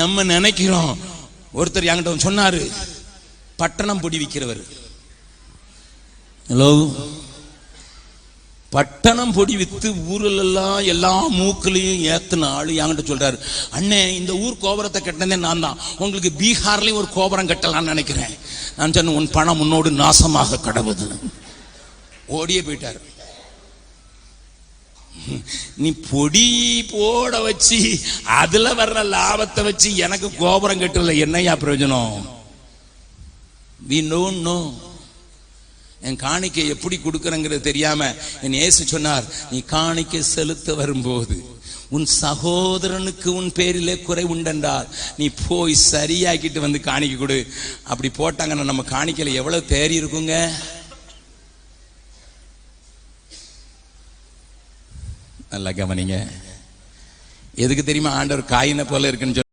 நம்ம நினைக்கிறோம். ஒருத்தர் என்கிட்ட சொன்னாரு பட்டணம் பொடி விற்கிறவர் ஹலோ பட்டணம் பொடி வித்து ஊர்ல எல்லாம் எல்லா மூக்கிலையும் ஏத்தின ஆளு என்கிட்ட சொல்றாரு. அண்ணே இந்த ஊர் கோபுரத்தை கட்டினதே நான் தான். உங்களுக்கு பீகார்லயும் ஒரு கோபுரம் கட்டலாம்னு நினைக்கிறேன். நான் சொன்னேன் உன் பணம் உன்னோடு நாசமாக கடவுது. ஓடியே போயிட்டார். நீ பொடி போட வச்சு அதுல வர்ற லாபத்தை வச்சு எனக்கு கோபுரம் கட்டல என்னையா பிரயோஜனம்? வி நோ நோ என் காணிக்கை எப்படி கொடுக்கறங்கிறது தெரியாம என் இயேசு சொன்னார் நீ காணிக்கை செலுத்த வரும்போது உன் சகோதரனுக்கு உன் பேரிலே குறை உண்டென்றால் நீ போய் சரியாக்கிட்டு வந்து காணிக்கை கொடு. அப்படி போட்டாங்கன்னா நம்ம காணிக்கையில் எவ்வளவு தேறி இருக்குங்க? நல்லா கவனிங்க. எதுக்கு தெரியுமா? ஆண்டவர் காயினை போல இருக்குன்னு சொல்லி